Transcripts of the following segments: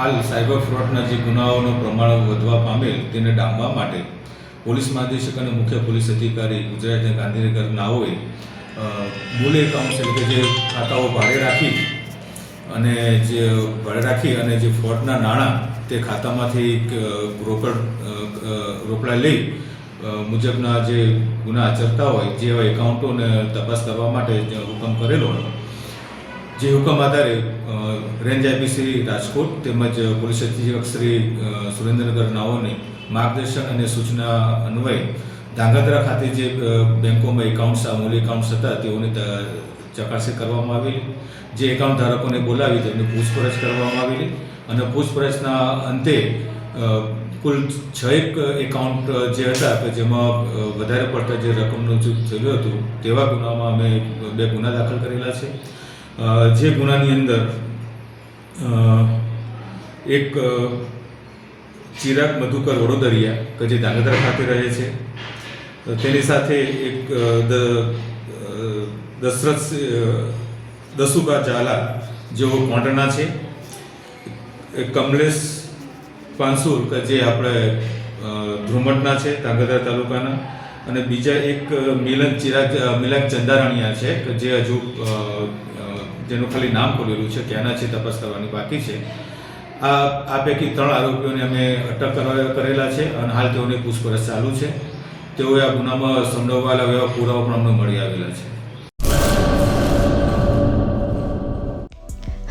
હાલ સાયબર ફ્રોડના જે ગુનાઓનું પ્રમાણ વધવા પામેલ તેને ડામવા માટે પોલીસ મહાનિદેશક અને મુખ્ય પોલીસ અધિકારી ગુજરાતના ગાંધીનગર નાઓએ અ, મૂળ એકાઉન્ટ એટલે કે જે ખાતાઓ ભાડે રાખી અને જે ભાડે રાખી અને જે ફ્રોડના નાણાં તે ખાતામાંથી રોકડ રોકડા લઈ મુજબના જે ગુના આચરતા હોય જેવા એકાઉન્ટોને તપાસ કરવા માટે હુકમ કરેલો જે હુકમ આધારે રેન્જ આઈપી શ્રી રાજકોટ તેમજ પોલીસ અધિક્ષક શ્રી સુરેન્દ્રનગર નાઓને માર્ગદર્શન અને સૂચના અન્વયે ધાંગધ્રા ખાતે જે બેંકોમાં એકાઉન્ટ્સ મૂળ એકાઉન્ટ્સ હતા, તેઓની ચકાસણી કરવામાં આવેલી. જે એકાઉન્ટ ધારકોને બોલાવી તેમની પૂછપરછ કરવામાં આવેલી અને પૂછપરછના અંતે કુલ છ એક એકાઉન્ટ જે હતા, કે જેમાં વધારે પડતા જે રકમનું જૂથ થયેલું હતું, તેવા ગુનામાં અમે બે ગુના દાખલ કરેલા છે. જે ગુનાની અંદર એક ચિરાગ મધુકર વડોદરિયા કે જે ધાંગધ્રા ખાતે રહે છે તેની સાથે એક દશરથ દસુકા ઝાલા જેઓ કોંટના છે કમલેશ પાનસુર કે જે આપણે ધ્રુમટના છે ધાંગધ્રા તાલુકાના અને બીજા એક મિલન ચિરાગ અ, મિલન ચંદારાણીયા છે કે જે હજુ જેનું ખાલી નામ ખોલેલું છે ક્યાંના છે તપાસ કરવાની બાકી છે. આ આ પૈકી ત્રણ આરોપીઓને અમે અટક કરવા કરેલા છે અને હાલ તેઓની પૂછપરછ ચાલુ છે. તેઓએ આ ગુનામાં સંડોવાયેલા એવા પુરાવા પણ અમને મળી આવેલા છે.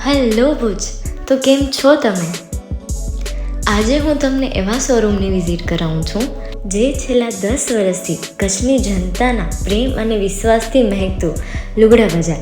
હેલો ભુજ, તો કેમ છો તમે? આજે હું તમને એવા શોરૂમની વિઝિટ કરાવું છું, જે છેલ્લા દસ વર્ષથી કચ્છની જનતાના પ્રેમ અને વિશ્વાસથી મહેકતું લુગડા બજાર